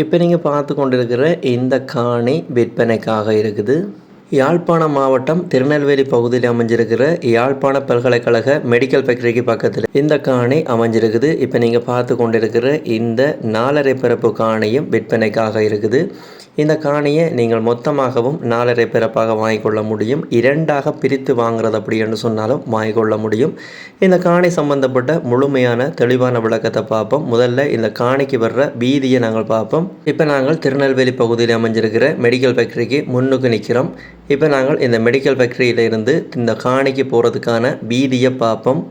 இப்போ நீங்கள் பார்த்து கொண்டிருக்கிற இந்த காணி விற்பனைக்காக இருக்குது. யாழ்ப்பாணம் மாவட்டம் திருநெல்வேலி பகுதியில் அமைஞ்சிருக்கிற யாழ்ப்பாண பல்கலைக்கழக மெடிக்கல் ஃபேக்டரிக்கு பக்கத்தில் இந்த காணி அமைஞ்சிருக்குது. இப்போ நீங்கள் பார்த்து கொண்டிருக்கிற இந்த நாலரை பிறப்பு காணியும் விற்பனைக்காக இருக்குது. இந்த காணியை நீங்கள் மொத்தமாகவும் நாலரை பிறப்பாக வாங்கிக்கொள்ள முடியும். இரண்டாக பிரித்து வாங்குறது அப்படின்னு சொன்னாலும் வாங்கிக்கொள்ள முடியும். இந்த காணி சம்பந்தப்பட்ட முழுமையான தெளிவான விளக்கத்தை பார்ப்போம். முதல்ல இந்த காணிக்கு வர்ற வீதியை நாங்கள் பார்ப்போம். இப்போ நாங்கள் திருநெல்வேலி பகுதியில் அமைஞ்சிருக்கிற மெடிக்கல் ஃபேக்டரிக்கு முன்னுக்கு நிற்கிறோம் இப்போ நாங்கள் இந்த மெடிக்கல் ஃபேக்ட்ரியிலிருந்து இந்த காணிக்கு போகிறதுக்கான வீதியை பார்ப்போம்.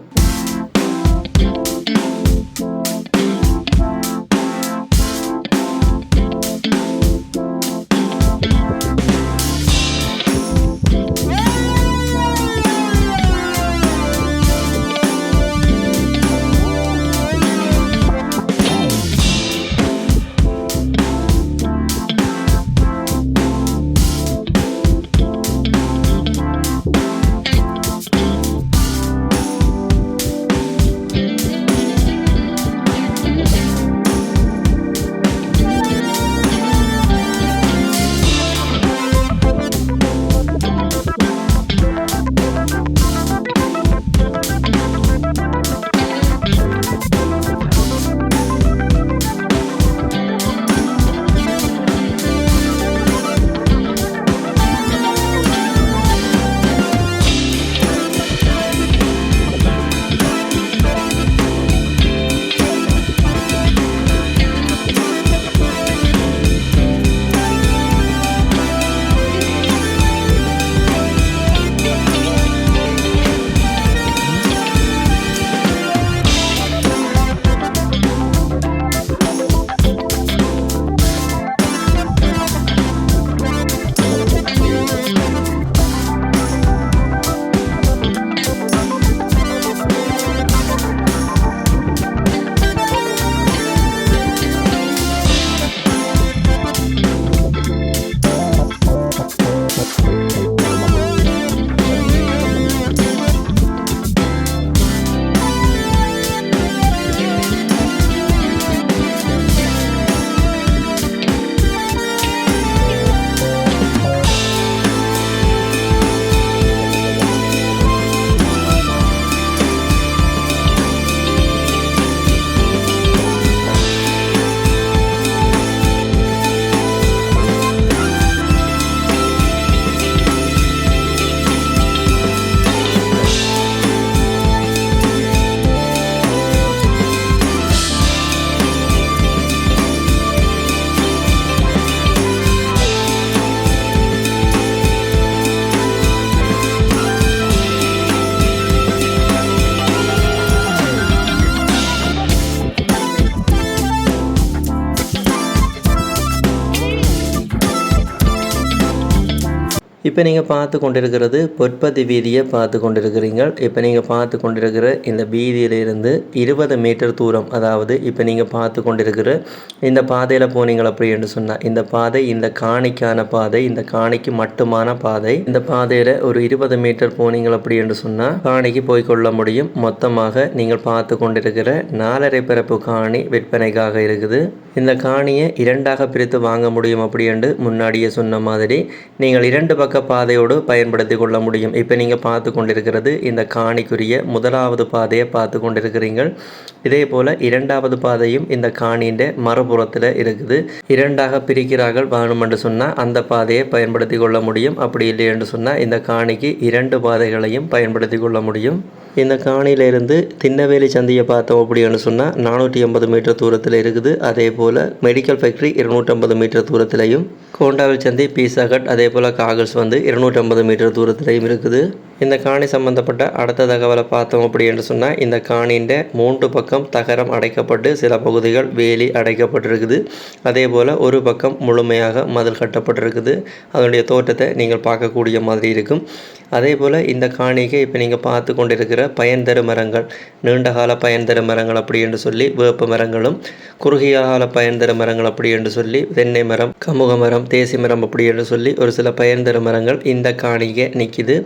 இப்போ நீங்கள் பார்த்து கொண்டிருக்கிறது பொற்பதி வீதியை பார்த்து கொண்டிருக்கிறீங்க. இப்போ நீங்கள் பார்த்து கொண்டிருக்கிற இந்த வீதியிலிருந்து இருபது மீட்டர் தூரம் அதாவது இப்போ நீங்கள் பார்த்து கொண்டிருக்கிற இந்த பாதையில் போனீங்கள் அப்படின்னு சொன்னால் இந்த பாதை இந்த காணிக்கான பாதை இந்த காணிக்கு மட்டுமான பாதை இந்த பாதையில் ஒரு இருபது மீட்டர் போனீங்கள் அப்படி என்று சொன்னால் காணிக்கு போய் கொள்ள முடியும். மொத்தமாக நீங்கள் பார்த்து கொண்டிருக்கிற நாலரை பிறப்பு காணி விற்பனைக்காக இருக்குது. இந்த காணியை இரண்டாக பிரித்து வாங்க முடியும் அப்படி என்று முன்னாடியே சொன்ன மாதிரி நீங்கள் இரண்டு பக்கம் பாதையோடு பயன்படுத்தி கொள்ள முடியும். இப்போ நீங்கள் பார்த்து கொண்டிருக்கிறது இந்த காணிக்குரிய முதலாவது பாதையை பார்த்து கொண்டிருக்கிறீர்கள். இதே போல் இரண்டாவது பாதையும் இந்த காணியின் மறுபுறத்தில் இருக்குது. இரண்டாக பிரிக்கிறார்கள் வேணுமென்று சொன்னால் அந்த பாதையை பயன்படுத்தி கொள்ள முடியும். அப்படி இல்லை என்று சொன்னால் இந்த காணிக்கு இரண்டு பாதைகளையும் பயன்படுத்தி கொள்ள முடியும். இந்த காணியிலிருந்து திண்ணவேலி சந்தியை பார்த்தோம் அப்படின்னு சொன்னால் நானூற்றி ஐம்பது மீட்டர் தூரத்தில் இருக்குது. அதே போல் மெடிக்கல் ஃபேக்ட்ரி இருநூற்றம்பது மீட்டர் தூரத்திலையும் கோண்டாவில் சந்தி பீஸா கட் அதே போல் காகல்ஸ் வந்து இருநூற்றம்பது மீட்டர் தூரத்திலையும் இருக்குது. இந்த காணி சம்பந்தப்பட்ட அடுத்த தகவலை பார்த்தோம் அப்படி என்று சொன்னால் இந்த காணியின் மூன்று பக்கம் தகரம் அடைக்கப்பட்டு சில பகுதிகள் வேலி அடைக்கப்பட்டிருக்குது. அதே போல் ஒரு பக்கம் முழுமையாக மதில் கட்டப்பட்டிருக்குது. அதனுடைய தோற்றத்தை நீங்கள் பார்க்கக்கூடிய மாதிரி இருக்கும். அதே போல் இந்த காணிக்கு இப்போ நீங்கள் பார்த்து கொண்டிருக்கிற பயன் தரும் மரங்கள் நீண்டகால பயன் தரும் மரங்கள் அப்படி என்று சொல்லி வேப்ப மரங்களும் குறுகிய கால பயன் தரும் மரங்கள் அப்படி என்று சொல்லி தென்னை மரம் கமுக மரம் தேசி மரம் அப்படி என்று சொல்லி ஒரு சில பயன் தரும் மரங்கள் இந்த காணிக்கை நிற்கிது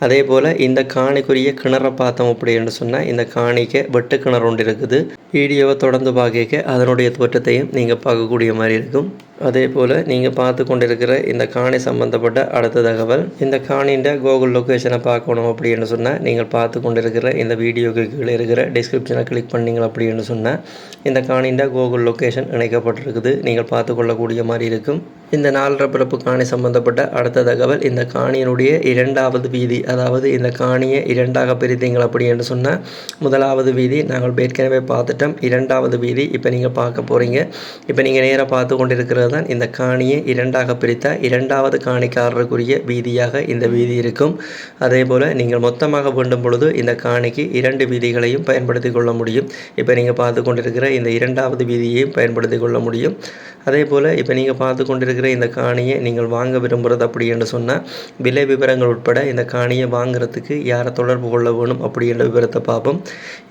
அதே அதே போல் இந்த காணிக்குரிய கிணறை பார்த்தோம் அப்படின்னு சொன்னால் இந்த காணிக்கு வெட்டு கிணறு ஒன்று இருக்குது. வீடியோவை தொடர்ந்து பார்க்க அதனுடைய தோற்றத்தையும் நீங்கள் பார்க்கக்கூடிய மாதிரி இருக்கும். அதே போல் நீங்கள் பார்த்து கொண்டிருக்கிற இந்த காணி சம்மந்தப்பட்ட அடுத்த தகவல் இந்த காணின்ற கூகுள் லொக்கேஷனை பார்க்கணும் அப்படின்னு சொன்னால் நீங்கள் பார்த்து கொண்டிருக்கிற இந்த வீடியோக்கு கீழே இருக்கிற டிஸ்கிரிப்ஷனை கிளிக் பண்ணீங்க அப்படின்னு சொன்னால் இந்த காணின்ற கூகுள் லொக்கேஷன் இணைக்கப்பட்டிருக்குது. நீங்கள் பார்த்து கொள்ளக்கூடிய மாதிரி இருக்கும். இந்த நாலரை பிறப்பு காணி சம்பந்தப்பட்ட அடுத்த தகவல் இந்த காணியினுடைய இரண்டாவது வீதி அதாவது இந்த காணியை இரண்டாக பிரித்தீங்கள் அப்படின்னு சொன்னால் முதலாவது வீதி நாங்கள் ஏற்கனவே பார்த்துட்டோம். இரண்டாவது வீதி இப்போ நீங்கள் பார்க்க போகிறீங்க இப்போ நீங்கள் நேராக பார்த்து கொண்டிருக்கிறது தான் இந்த காணியை இரண்டாக பிரித்த இரண்டாவது காணிக்காரருக்குரிய வீதியாக இந்த வீதி இருக்கும். அதே போல் நீங்கள் மொத்தமாக வேண்டும் பொழுது இந்த காணிக்கு இரண்டு வீதிகளையும் பயன்படுத்தி கொள்ள முடியும். இப்போ நீங்கள் பார்த்து கொண்டிருக்கிற இந்த இரண்டாவது வீதியையும் பயன்படுத்தி கொள்ள முடியும். அதே போல் இப்போ நீங்கள் பார்த்து கொண்டிருக்கிற இந்த காணியை நீங்கள் வாங்க விரும்புகிறது அப்படி என்று சொன்னால் விலை விவரங்கள் உட்பட இந்த காணியை வாங்குறதுக்கு யாரை தொடர்பு கொள்ள வேணும் அப்படின்ற விவரத்தை பார்ப்போம்.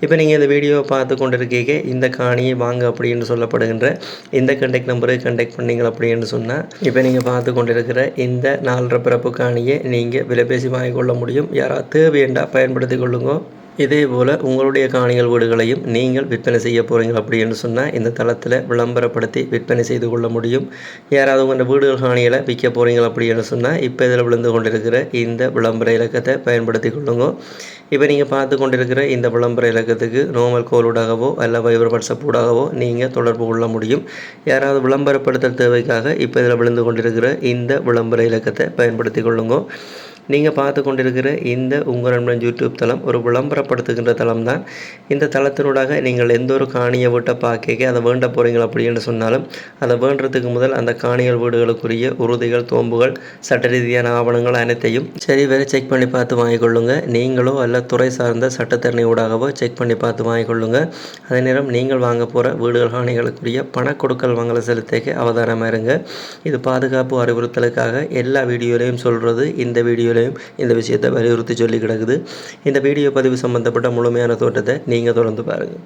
இப்போ நீங்கள் இந்த வீடியோவை பார்த்து கொண்டிருக்கீங்க இந்த காணியை வாங்க அப்படி என்று சொல்லப்படுகின்ற இந்த கண்டெக்ட் நம்பரை கண்டெக்ட் பண்ணீங்க அப்படின்னு சொன்னால் இப்போ நீங்கள் பார்த்து கொண்டிருக்கிற இந்த நாலரை பிறப்பு காணியை நீங்கள் விலை பேசி வாங்கிக்கொள்ள முடியும். யாராவது தேவையண்டா பயன்படுத்தி கொள்ளுங்க. இதே போல் உங்களுடைய காணிகள் வீடுகளையும் நீங்கள் விற்பனை செய்ய போகிறீங்க அப்படின்னு சொன்னால் இந்த தளத்தில் விளம்பரப்படுத்தி விற்பனை செய்து கொள்ள முடியும். யாராவது உங்கள் வீடுகள் காணிகளை விற்க போகிறீங்க அப்படின்னு சொன்னால் இப்போ இதில் விழுந்து கொண்டிருக்கிற இந்த விளம்பர இலக்கத்தை பயன்படுத்தி கொள்ளுங்க. இப்போ நீங்கள் பார்த்து கொண்டிருக்கிற இந்த விளம்பர இலக்கத்துக்கு நோமல் கோலூடாகவோ அல்ல வைபர் வாட்ஸ்அப் ஊடாகவோ நீங்கள் தொடர்பு கொள்ள முடியும். யாராவது விளம்பரப்படுத்தல் தேவைக்காக இப்போ இதில் விழுந்து கொண்டிருக்கிற இந்த விளம்பர இலக்கத்தை பயன்படுத்தி கொள்ளுங்க. நீங்கள் பார்த்து கொண்டிருக்கிற இந்த உங்கள் நண்பன் யூடியூப் தளம் ஒரு விளம்பரப்படுத்துகின்ற தளம் தான் இந்த தளத்தினூடாக நீங்கள் எந்த ஒரு காணியை வீட்டை பார்க்க அதை வேண்ட போகிறீங்க அப்படின்னு சொன்னாலும் அதை வேண்டுறதுக்கு முதல் அந்த காணிகள் வீடுகளுக்குரிய உறுதிகள் தோம்புகள் சட்ட ரீதியான ஆவணங்கள் அனைத்தையும் சரி வேறு செக் பண்ணி பார்த்து வாங்கிக்கொள்ளுங்க நீங்களோ அல்ல துறை சார்ந்த சட்டத்தரணி ஊடாகவோ செக் பண்ணி பார்த்து வாங்கிக்கொள்ளுங்க அதே நேரம் நீங்கள் வாங்க போகிற வீடுகள் காணிகளுக்குரிய பண கொடுக்கல் வாங்கலை செலுத்தேக்க அவதானமாக இருங்க. இது பாதுகாப்பு அறிவுறுத்தலுக்காக எல்லா வீடியோலையும் சொல்கிறது இந்த வீடியோவில் நிலையம் இந்த விஷயத்தை வலியுறுத்தி சொல்லி கிடக்குது. இந்த வீடியோ பதிவு சம்பந்தப்பட்ட முழுமையான தோட்டத்தை நீங்கள் தொடர்ந்து பாருங்கள்